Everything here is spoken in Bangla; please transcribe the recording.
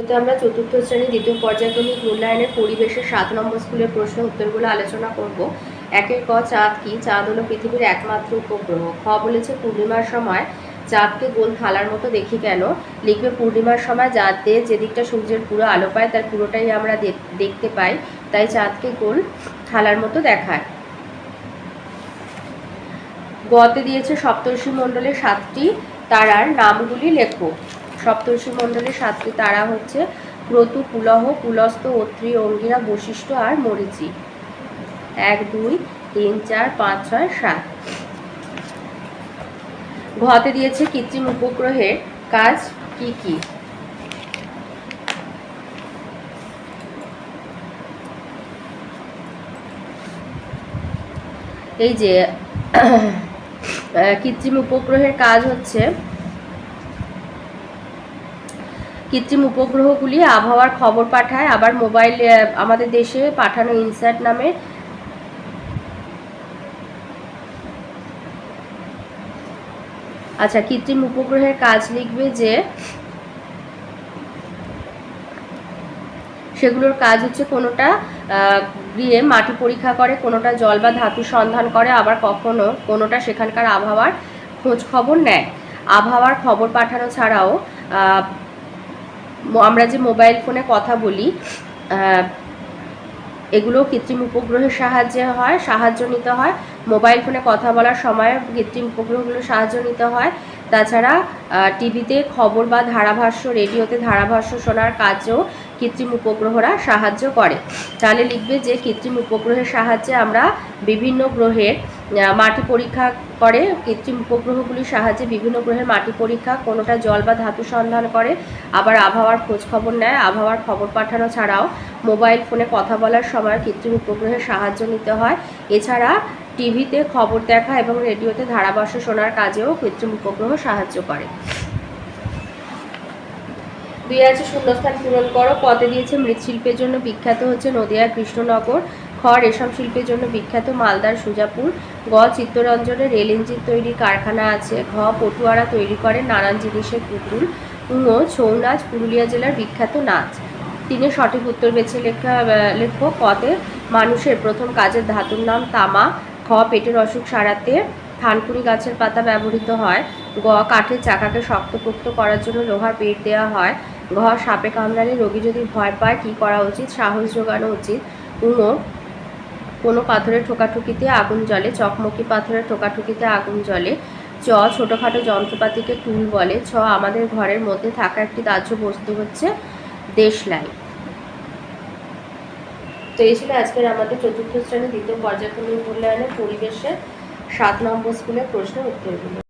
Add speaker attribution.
Speaker 1: ভিডিওতে আমরা চতুর্থ শ্রেণি, দ্বিতীয় পর্যায়ক্রমিক মূল্যায়নের পরিবেশের সাত নম্বর স্কুলের প্রশ্ন উত্তরগুলো আলোচনা করব। একের ক, চাঁদ কি? চাঁদ হলো পৃথিবীর একমাত্র উপগ্রহ। খ বলেছে, পূর্ণিমার সময় চাঁদকে গোল থালার মতো দেখি কেন? লিখবে, পূর্ণিমার সময় চাঁদে যেদিকটা সূর্যের পুরো আলো পায়, তার পুরোটাই আমরা দেখতে পাই। তাই চাঁদকে গোল থালার মতো দেখায়। গতে দিয়েছে, সপ্তর্ষি মণ্ডলের সাতটি তারার নামগুলি লেখো। সপ্তর্ষি মণ্ডলের সাতটি তারা হচ্ছে ক্রতু পুলহ, পুলস্ত, অত্রি, অঙ্গিরা, বশিষ্ঠ আর মরিচি। এক, দুই, তিন, চার, পাঁচ, ছয়, সাত। ঘতে দিয়েছে কৃত্রিম উপগ্রহের কাজ কি কি? এই যে কৃত্রিম উপগ্রহের কাজ হচ্ছে কৃত্রিম উপগ্রহগুলি আবহাওয়ার খবর পাঠায়, আবার মোবাইল আমাদের দেশে পাঠানো ইনস্যাট নামে। আচ্ছা কৃত্রিম উপগ্রহের কাজ লিখবে যে, সেগুলোর কাজ হচ্ছে কোনোটা গিয়ে মাটি পরীক্ষা করে, কোনোটা জল বা ধাতু সন্ধান করে, আবার কখনো কোনোটা সেখানকার আবহাওয়ার খোঁজ খবর নেয়। আবহাওয়ার খবর পাঠানো ছাড়াও আমরা যে মোবাইল ফোনে কথা বলি এগুলো কৃত্রিম উপগ্রহের সাহায্যে হয়, সাহায্য নিতে হয়। মোবাইল ফোনে কথা বলার সময় কৃত্রিম উপগ্রহগুলোর সাহায্য নিতে হয়। তাছাড়া টিভিতে খবর বা ধারাভাষ্য, রেডিওতে ধারাভাষ্য শোনার কাজেও কৃত্রিম উপগ্রহরা সাহায্য করে। তাহলে লিখবে যে, কৃত্রিম উপগ্রহের সাহায্যে আমরা বিভিন্ন গ্রহের মাটি পরীক্ষা করে, কৃত্রিম উপগ্রহগুলির সাহায্যে বিভিন্ন গ্রহের মাটি পরীক্ষা, কোনোটা জল বা ধাতু সন্ধান করে, আবার আবহাওয়ার খোঁজ খবর নেয়, আবহাওয়ার খবর পাঠানো ছাড়াও মোবাইল ফোনে কথা বলার সময় কৃত্রিম উপগ্রহের সাহায্য নিতে হয়। এছাড়া টিভিতে খবর দেখা এবং রেডিওতে ধারাভাষ্য শোনার কাজেও কৃত্রিম উপগ্রহ সাহায্য করে। দুই আছে শূন্যস্থান পূরণ করো, পদে দিয়েছে মৃৎশিল্পের জন্য বিখ্যাত হচ্ছে নদিয়ার কৃষ্ণনগর। খ রেশম শিল্পের জন্য বিখ্যাত মালদার সুজাপুর। গ চিত্তরঞ্জনে রেল ইঞ্জিন তৈরির কারখানা আছে। ঘ পটুয়ারা তৈরি করে নানান জিনিসের পুতুল। ঙ ছৌ নাচ পুরুলিয়া জেলার বিখ্যাত নাচ। তিনি সঠিক উত্তর বেছে লেখা লেখো কতে মানুষের প্রথম কাজের ধাতুর নাম তামা। খ পেটের অসুখ সারাতে থানকুনি গাছের পাতা ব্যবহৃত হয়। গ কাঠের চাকাকে শক্তপোক্ত করার জন্য লোহার পেট দেওয়া হয়। ঘ সাপে কামড়ালে রোগী যদি ভয় পায় কী করা উচিত, সাহস যোগানো উচিত। উঙ কোনো পাথরের ঠোকাঠুকিতে আগুন জ্বলে, চকমকি পাথরের ঠোকাঠুকিতে আগুন জ্বলে, চ ছোটোখাটো যন্ত্রপাতিকে টুল বলে, ছ আমাদের ঘরের মধ্যে থাকা একটি দাহ্য বস্তু হচ্ছে দেশলাই। তো এই ছিল আজকের আমাদের চতুর্থ শ্রেণির দ্বিতীয় পর্যায়ক্রমিক মূল্যায়নের পরিবেশে সাত নম্বর স্কুলের প্রশ্নের উত্তরগুলো।